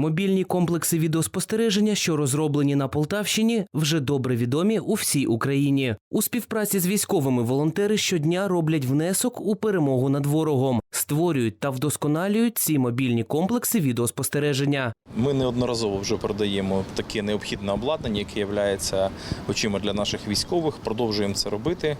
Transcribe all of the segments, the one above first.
Мобільні комплекси відеоспостереження, що розроблені на Полтавщині, вже добре відомі у всій Україні. У співпраці з військовими волонтери щодня роблять внесок у перемогу над ворогом, створюють та вдосконалюють ці мобільні комплекси відеоспостереження. Ми неодноразово вже продаємо таке необхідне обладнання, яке є очима для наших військових. Продовжуємо це робити.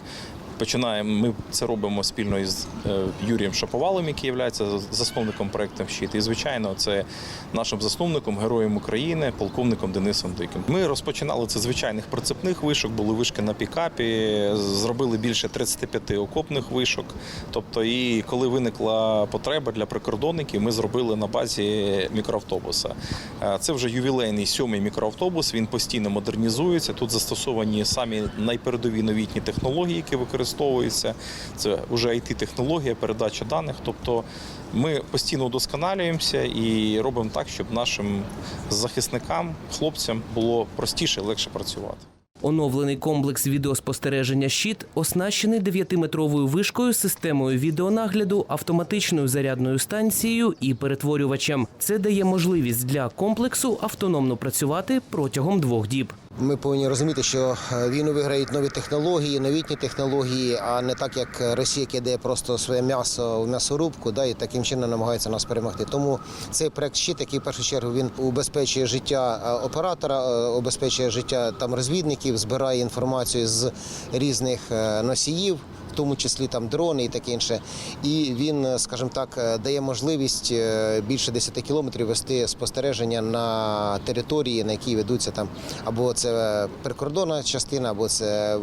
Починаємо. Ми це робимо спільно із е, Юрієм Шаповалом, який є засновником проекту «Щит». І звичайно, це нашим засновником, героєм України, полковником Денисом Диким. Ми розпочинали це звичайних прицепних вишок, були вишки на пікапі, зробили більше 35 окопних вишок. Тобто, і коли виникла потреба для прикордонників, ми зробили на базі мікроавтобуса. Е, Це вже ювілейний сьомий мікроавтобус. Він постійно модернізується. Тут застосовані самі найпередові новітні технології, які використовуються. Це вже it технологія передача даних. Тобто ми постійно удосконалюємося і робимо так, щоб нашим захисникам, хлопцям було простіше, легше працювати. Оновлений комплекс відеоспостереження «Щит» оснащений 9-метровою вишкою, системою відеонагляду, автоматичною зарядною станцією і перетворювачем. Це дає можливість для комплексу автономно працювати протягом двох діб. Ми повинні розуміти, що е, війну виграють нові технології, новітні технології, а не так, як Росія кидає просто своє м'ясо в м'ясорубку, да, і таким чином намагається нас перемогти. Тому цей проект щит, який в першу чергу він убезпечує життя е, оператора, е, убезпечує життя там розвідників, збирає інформацію з різних носіїв. В тому числі там дрони і таке інше, і він, е, скажімо так, е, дає можливість е, більше 10 кілометрів вести спостереження на території, на якій ведуться там або це прикордонна частина, або це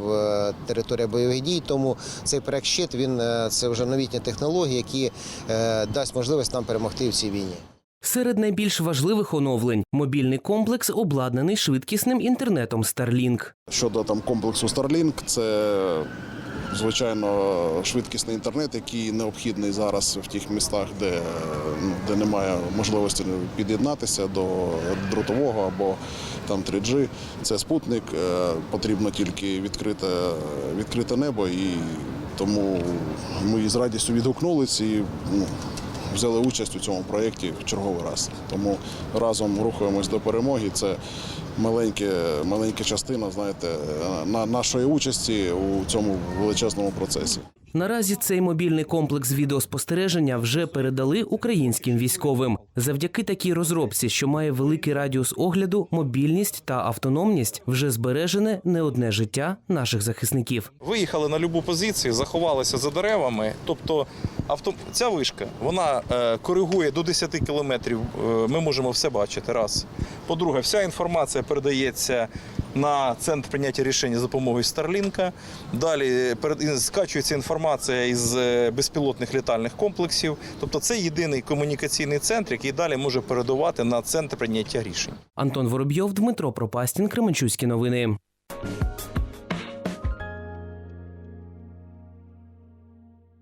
територія бойових дій. Тому цей проект щит він це вже новітні технології, які дасть можливість нам перемогти в цій війні. Серед найбільш важливих оновлень мобільний комплекс обладнаний швидкісним інтернетом Starlink. Щодо там комплексу Starlink, це звичайно швидкісний інтернет, який необхідний зараз в тих містах, де, ну, де немає можливості під'єднатися до дротового або там 3G. Це спутник, е, потрібно тільки відкрите, відкрите небо, і тому ми з радістю відгукнулись і ну, взяли участь у цьому проєкті в черговий раз. Тому разом рухаємось до перемоги. Це маленьке, маленька частина, знаєте, на нашої участі у цьому величезному процесі. Наразі цей мобільний комплекс відеоспостереження вже передали українським військовим. Завдяки такій розробці, що має великий радіус огляду, мобільність та автономність, вже збережене не одне життя наших захисників. Виїхали на любу позицію, заховалися за деревами. Тобто авто... ця вишка вона е, коригує до 10 кілометрів. Е, ми можемо все бачити. Раз. По-друге, вся інформація передається на центр прийняття рішень з допомогою Старлінка. Далі скачується інформація із е, безпілотних літальних комплексів. Тобто це єдиний комунікаційний центр, який далі може передувати на центр прийняття рішень. Антон Воробйов, Дмитро Пропастін, Кременчуцькі новини.